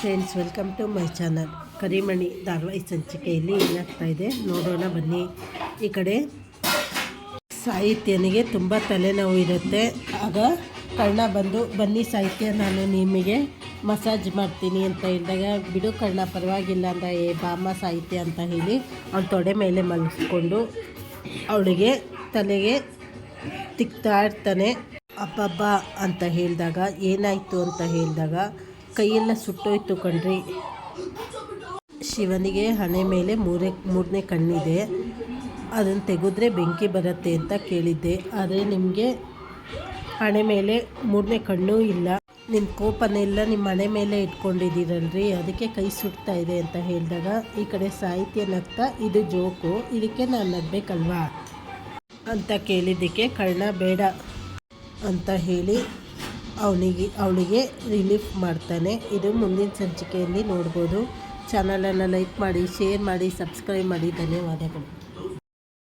Friends welcome to my channel Karimani ಧಾರವಾಹಿ ಸಂಚಿಕೆಯಲ್ಲಿ ಏನಾಗ್ತಾ ಇದೆ? ನೋಡೋಣ, ಬನ್ನಿ. ಈ ಕಡೆ ಸಾಹಿತ್ಯನಿಗೆ ತುಂಬ ತಲೆನೋವು ಇರುತ್ತೆ. ಆಗ ಕರ್ಣ ಬಂದು, ಬನ್ನಿ ಸಾಹಿತ್ಯ, ನಾನು ನಿಮಗೆ ಮಸಾಜ್ ಮಾಡ್ತೀನಿ ಅಂತ ಹೇಳಿದಾಗ, ಬಿಡು ಕರ್ಣ, ಪರವಾಗಿಲ್ಲ ಅಂತ ಏ, ಬಾಮ ಸಾಹಿತ್ಯ ಅಂತ ಹೇಳಿ ಅವ್ಳು ತೊಡೆ ಮೇಲೆ ಮಲಗಿಸ್ಕೊಂಡು ಅವಳಿಗೆ ತಲೆಗೆ ತಿಕ್ತಾ ಇರ್ತಾನೆ ಅಬ್ಬಬ್ಬ ಅಂತ ಹೇಳಿದಾಗ, ಏನಾಯಿತು ಅಂತ ಹೇಳಿದಾಗ ಕೈಯೆಲ್ಲ ಸುಟ್ಟೋಯ್ತು ಕಣ್ರಿ. ಶಿವನಿಗೆ ಹಣೆ ಮೇಲೆ ಮೂರೇ, ಮೂರನೇ ಕಣ್ಣಿದೆ. ಅದನ್ನು ತೆಗೆದ್ರೆ ಬೆಂಕಿ ಬರುತ್ತೆ ಅಂತ ಕೇಳಿದ್ದೆ. ಆದರೆ ನಿಮಗೆ ಹಣೆ ಮೇಲೆ ಮೂರನೇ ಕಣ್ಣೂ ಇಲ್ಲ. ನಿಮ್ಮ ಕೋಪನೆಲ್ಲ ನಿಮ್ಮ ಹಣೆ ಮೇಲೆ ಇಟ್ಕೊಂಡಿದ್ದೀರಲ್ರಿ. ಅದಕ್ಕೆ ಕೈ ಸುಡ್ತಾ ಇದೆ ಅಂತ ಹೇಳಿದಾಗ ಈ ಕಡೆ ಸಾಹಿತ್ಯ ನಗ್ತಾ ಇದು ಜೋಕು. ಇದಕ್ಕೆ ನಾನು ನಗಬೇಕಲ್ವಾ? ಅಂತ ಕೇಳಿದ್ದಕ್ಕೆ ಕರ್ಣ ಬೇಡ ಅಂತ ಹೇಳಿ ಅವನಿಗೆ, ಅವಳಿಗೆ ರಿಲೀಫ್ ಮಾಡ್ತಾನೆ. ಇದು ಮುಂದಿನ ಸಂಚಿಕೆಯಲ್ಲಿ ನೋಡ್ಬೋದು. ಚಾನಲನ್ನು ಲೈಕ್ ಮಾಡಿ ಶೇರ್ ಮಾಡಿ ಸಬ್ಸ್ಕ್ರೈಬ್ ಮಾಡಿ. ಧನ್ಯವಾದಗಳು.